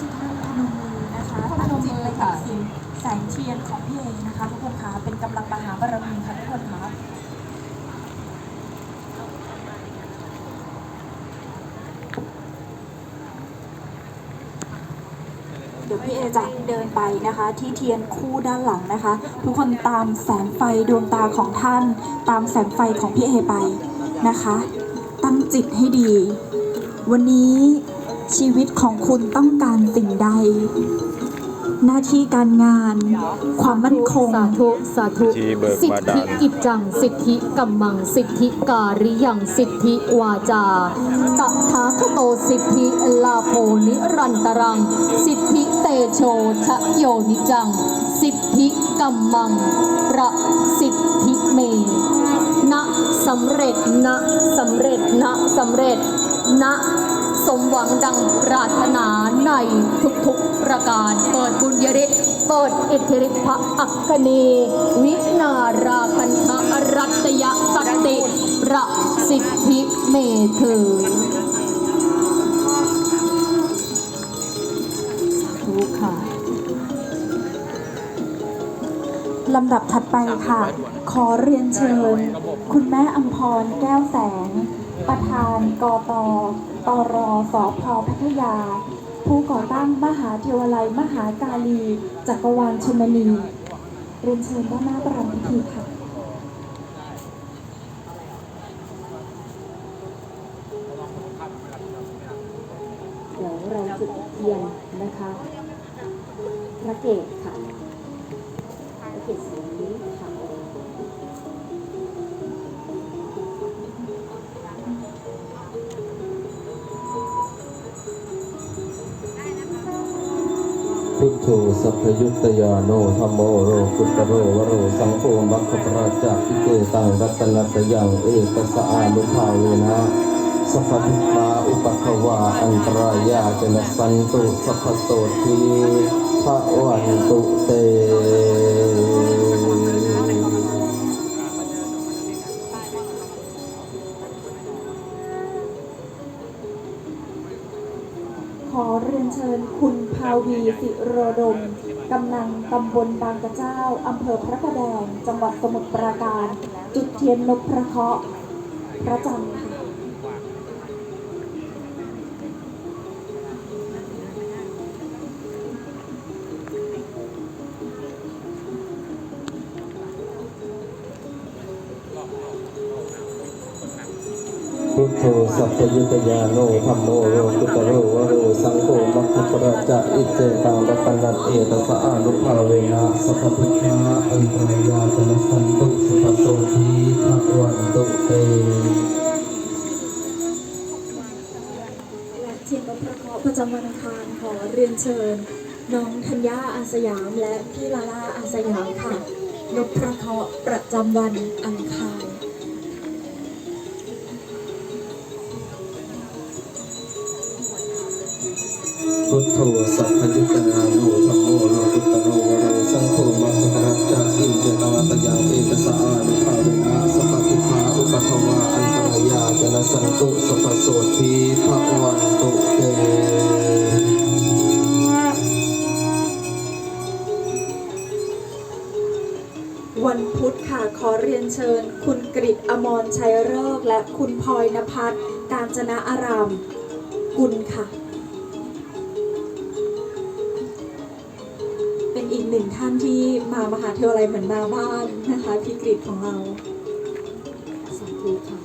ทุกท่านพนมมือนะคะตั้งจิตไปกับสิ่งแสงเทียนของพี่เอนะคะทุกคนคะเป็นกำลังมหาบารมีค่ะทุกคนคะเดี๋ยวพี่เอจะเดินไปนะคะ ที่เทียนคู่ด้านหลังนะคะ ทุกคนตามแสงไฟดวงตาของท่าน ตามแสงไฟของพี่เอไปนะคะ ตั้งจิตให้ดี วันนี้ ชีวิตของคุณต้องการสิ่งใด หน้าที่การงาน ความมั่นคง สาธุสาธุ ที่เบิกสิทบาธิดาลกิจจัง สิทธิกัมมัง สิทธิการิยัง สิทธิวาจาตถาคโตสิทธิลาโพนิรันตรัง สิทธิเตโชชะโยนิจัง สิทธิกัมมัง ประสิทธิเม ณสำเร็จ ณสำเร็จ ณสำเร็จ ณ สมหวังดังปรารถนาในทุกๆประการ เปิดบุญยฤทธิ์เปิดอิทธิฤทธิพระอัคคณีวินาราคันธะอรัตยสตติประสิทธิเมเธอสาธุค่ะลำดับถัดไปค่ะ ขอเรียนเชิญ คุณแม่อัมพรแก้วแสง ประธานกต ตรสพพัทยา ผู้ก่อตั้งมหาเทวาลัยมหากาลี จักรวาลชนนีเรียนเชิญด้านหน้าประรำพิธีค่ะเดี๋ยวเราจุดเทียนนะคะพระเกศค่ะพระเกศสีขาว พุทโธสัพพยุตยาโนธรรมโอโรกุตโรวโรสังโฆมัคคปราชกิเกตังรัตนัตยังเอตสะอานุภาเวนะสัพพทุกาอุปขวาอันตรายาเจนะสันตุสัพพโสทีพระวันตุเต ขอเรียนเชิญคุณภาวีสิโรดม กำนันตำบลบางกระเจ้า อำเภอพระประแดง จังหวัดสมุทรปราการ จุดเทียนนกพระเคราะห์พระจันทร์ค่ะ พุทโธสัพพยุตยาโนธรรมโมโรกุตโรวโรสังโฆมัคคปราจาอิเจตังรัตนัตเอตสะอานุภาเวนะสัพพทุกขาอันตรายาจนะสันตุสัพโสทีภะวันตุเตและทียนนพระเคราะห์ประจำวันอังคารขอเรียนเชิญ น้องธัญญาอาสยามและพี่ลาลาอาสยามค่ะนพพระเคราะห์ประจำวันอังคาร สัพพยุตยาโนธรรมโมโรกุตโรวโรสังโฆมัคคปราจาอินเจตังรัตยังเอตสะอานุภาเวนะสัพพทุกขาอุปภวาอันตรายาจนะสันตุสัพพโสทีภะวันตุเตวันพุธค่ะขอเรียนเชิญ คุณกริอมรชัยเริกและคุณพลอยนภัสการจนะอารามกุลค่ะ นึ่งท่านที่มามหาเทวาลัยเหมือนมาบ้านนะคะพี่กริตของเราสาธุค่ะ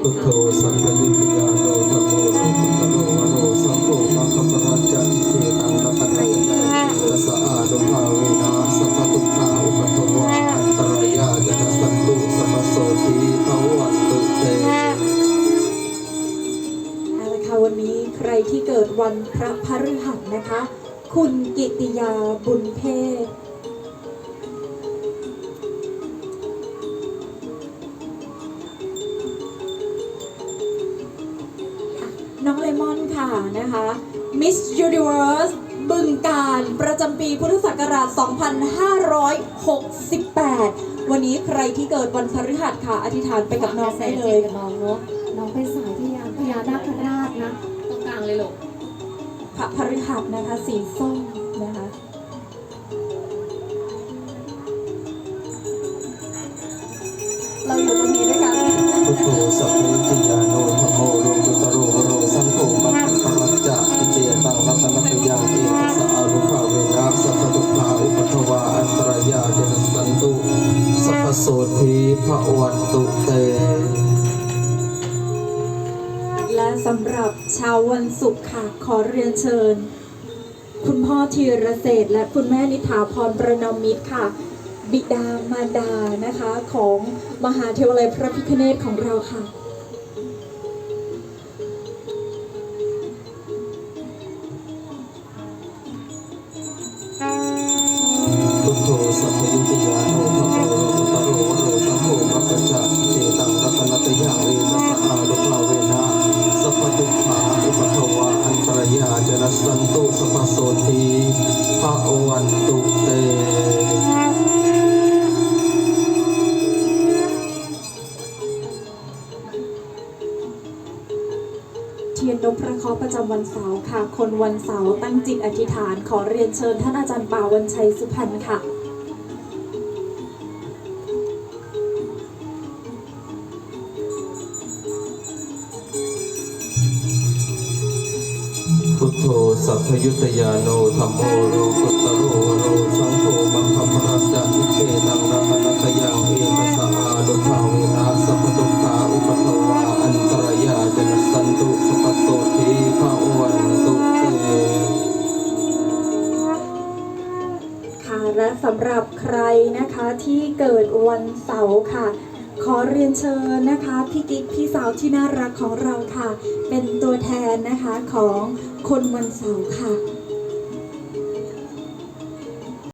พุทโธสัมปยุตยาโนธรรมโมโรกุตโรวโรสังโฆมัคคปราจาอิเทตังรัตนัตยัยตัสสะอาดุภาเวนะสัพพทุกขาอุปทวาอันตรายาจะสันตุสัพพโสทีภวันตุเตเอาละค่ะวันนี้ใครที่เกิดวันพระพฤหัสนะคะ คุณกิติยาบุญเพศน้องเลมอนค่ะนะคะ Miss Universe บึงการประจำปีพุทธศักราช 2568 วันนี้ใครที่เกิดวันพฤหัสค่ะ อธิษฐานไปกับน้องได้เลย น้องเนาะน้องเป็นสายพยานพญานาคราชนะตรงกลางเลยลูก พระพฤหัสนะคะ สีส้มนะคะเราอยู่ตรงนี้ด้วยกันพุทโธสัพเพติยาโน วันศุกร์ค่ะ ขอเรียนเชิญ คุณพ่อธีรเศรษฐและคุณแม่นิถาพรประนอมมิตรค่ะ บิดามารดานะคะของมหาเทวาลัยพระพิฆเนศของเราค่ะุโธสัพพยุติยา สันตุสัพพโสธีพระวันตุเตทียนนพพระเคาะประจำวันเสาร์ค่ะ คนวันเสาร์ตั้งจิตอธิษฐาน ขอเรียนเชิญท่านอาจารย์ป่าวันชัยสุพรรณค่ะ พุทโธสัพพยุตยาโนธรรมโมโลกุตโรโรสังโฆมัคคปรัจจอิเตตังรัตนตยังเอกสะอาดุภาเวนะสัพพทุกขาอุปทวาอันตรายาจนสันตุสัพพโสธีภาวันตุเตค่ะและสำหรับใครนะคะที่เกิดวันเสาร์ค่ะขอเรียนเชิญนะคะพี่กิ๊กพี่สาวที่น่ารักของเราค่ะ เป็นตัวแทนนะคะของ คนวันเสาร์ค่ะ